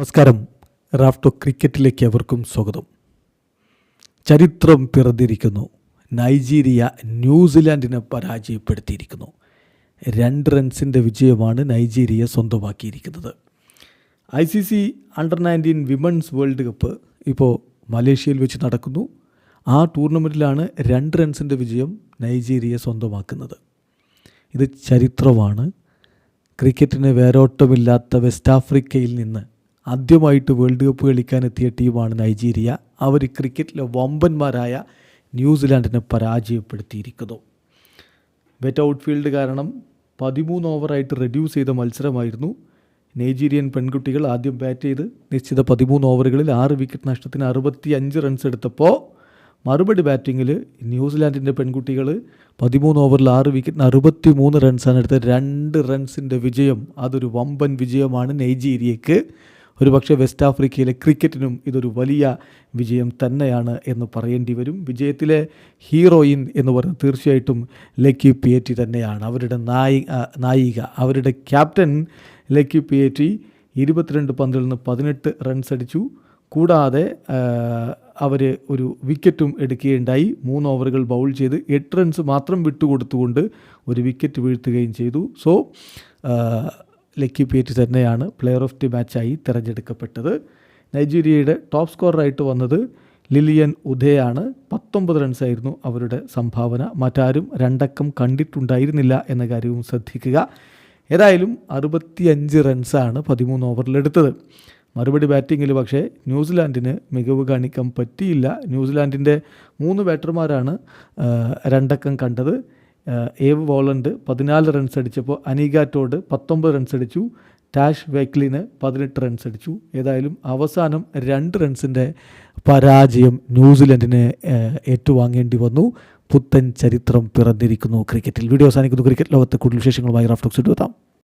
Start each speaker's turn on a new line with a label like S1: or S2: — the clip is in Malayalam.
S1: നമസ്കാരം. റാഫ്റ്റോ ക്രിക്കറ്റിലേക്ക് അവർക്കും സ്വാഗതം. ചരിത്രം പിറന്നിരിക്കുന്നു. നൈജീരിയ ന്യൂസിലാൻഡിനെ പരാജയപ്പെടുത്തിയിരിക്കുന്നു. രണ്ട് റൺസിന്റെ വിജയമാണ് Nigeria സ്വന്തമാക്കിയിരിക്കുന്നത്. I C C under nineteen women's world cup ഇപ്പോൾ മലേഷ്യയിൽ വെച്ച് നടക്കുന്നു. ആ ടൂർണമെന്റിലാണ് രണ്ട് റൺസിന്റെ വിജയം നൈജീരിയ സ്വന്തമാക്കുന്നത്. ഇത് ചരിത്രമാണ്. ക്രിക്കറ്റിന് വേരോട്ടമില്ലാത്ത വെസ്റ്റ് ആഫ്രിക്കയിൽ നിന്ന് ആദ്യമായിട്ട് വേൾഡ് കപ്പ് കളിക്കാൻ എത്തിയ ടീമാണ് നൈജീരിയ. അവർ ക്രിക്കറ്റിലെ വമ്പന്മാരായ ന്യൂസിലാൻഡിനെ പരാജയപ്പെടുത്തിയിരിക്കുന്നു. വെറ്റ് ഔട്ട്ഫീൽഡ് കാരണം പതിമൂന്ന് ഓവറായിട്ട് റെഡ്യൂസ് ചെയ്ത മത്സരമായിരുന്നു. നൈജീരിയൻ പെൺകുട്ടികൾ ആദ്യം ബാറ്റ് ചെയ്ത് നിശ്ചിത പതിമൂന്ന് ഓവറുകളിൽ ആറ് വിക്കറ്റ് നഷ്ടത്തിന് അറുപത്തി അഞ്ച് റൺസ് എടുത്തപ്പോൾ മറുപടി ബാറ്റിങ്ങിൽ ന്യൂസിലാൻഡിന്റെ പെൺകുട്ടികൾ പതിമൂന്ന് ഓവറിൽ ആറ് വിക്കറ്റിന് അറുപത്തി മൂന്ന് റൺസാണ് എടുത്തത് രണ്ട് റൺസിന്റെ വിജയം. അതൊരു വമ്പൻ വിജയമാണ് നൈജീരിയക്ക്. ഒരുപക്ഷെ വെസ്റ്റ് ആഫ്രിക്കയിലെ ക്രിക്കറ്റിനും ഇതൊരു വലിയ വിജയം തന്നെയാണ് എന്ന് പറയേണ്ടി വരും. വിജയത്തിലെ ഹീറോയിൻ എന്ന് പറയുന്നത് തീർച്ചയായിട്ടും ലക്കി പിയേറ്റി തന്നെയാണ്. അവരുടെ നായി നായിക അവരുടെ ക്യാപ്റ്റൻ ലക്കി പിയേറ്റി ഇരുപത്തിരണ്ട് പന്തിൽ നിന്ന് പതിനെട്ട് റൺസ് അടിച്ചു. കൂടാതെ അവർ ഒരു വിക്കറ്റും എടുക്കുകയുണ്ടായി. മൂന്ന് ഓവറുകൾ ബൗൾ ചെയ്ത് എട്ട് റൺസ് മാത്രം വിട്ടുകൊടുത്തുകൊണ്ട് ഒരു വിക്കറ്റ് വീഴ്ത്തുകയും ചെയ്തു. സോ ലക്കി പേറ്റ് തന്നെയാണ് പ്ലെയർ ഓഫ് ദി മാച്ചായി തിരഞ്ഞെടുക്കപ്പെട്ടത്. നൈജീരിയയുടെ ടോപ്പ് സ്കോററായിട്ട് വന്നത് ലിലിയൻ ഉദയാണ്. പത്തൊമ്പത് റൺസായിരുന്നു അവരുടെ സംഭാവന. മറ്റാരും രണ്ടക്കം കണ്ടിട്ടുണ്ടായിരുന്നില്ല എന്ന കാര്യവും ശ്രദ്ധിക്കുക. ഏതായാലും അറുപത്തിയഞ്ച് റൺസാണ് പതിമൂന്ന് ഓവറിലെടുത്തത് മറുപടി ബാറ്റിങ്ങിൽ പക്ഷേ ന്യൂസിലാൻഡിന് മികവ് കാണിക്കാൻ പറ്റിയില്ല. ന്യൂസിലാൻഡിന്റെ മൂന്ന് ബാറ്റർമാരാണ് രണ്ടക്കം കണ്ടത്. ഏവ് വോളണ്ട് പതിനാല് റൺസ് അടിച്ചപ്പോൾ അനീഗാറ്റോട് പത്തൊമ്പത് റൺസ് അടിച്ചു. ടാഷ് വെക്ലിന് പതിനെട്ട് റൺസ് അടിച്ചു. ഏതായാലും അവസാനം രണ്ട് റൺസിന്റെ പരാജയം ന്യൂസിലൻഡിന് ഏറ്റുവാങ്ങേണ്ടി വന്നു. പുത്തൻ ചരിത്രം പിറന്നിരിക്കുന്നു ക്രിക്കറ്റിൽ. വീഡിയോ അവസാനിക്കുന്നു. ക്രിക്കറ്റ് ലോകത്തെ കൂടുതൽ വിശേഷങ്ങളുമായി റാഫ്റ്റോക്സ് എത്താം.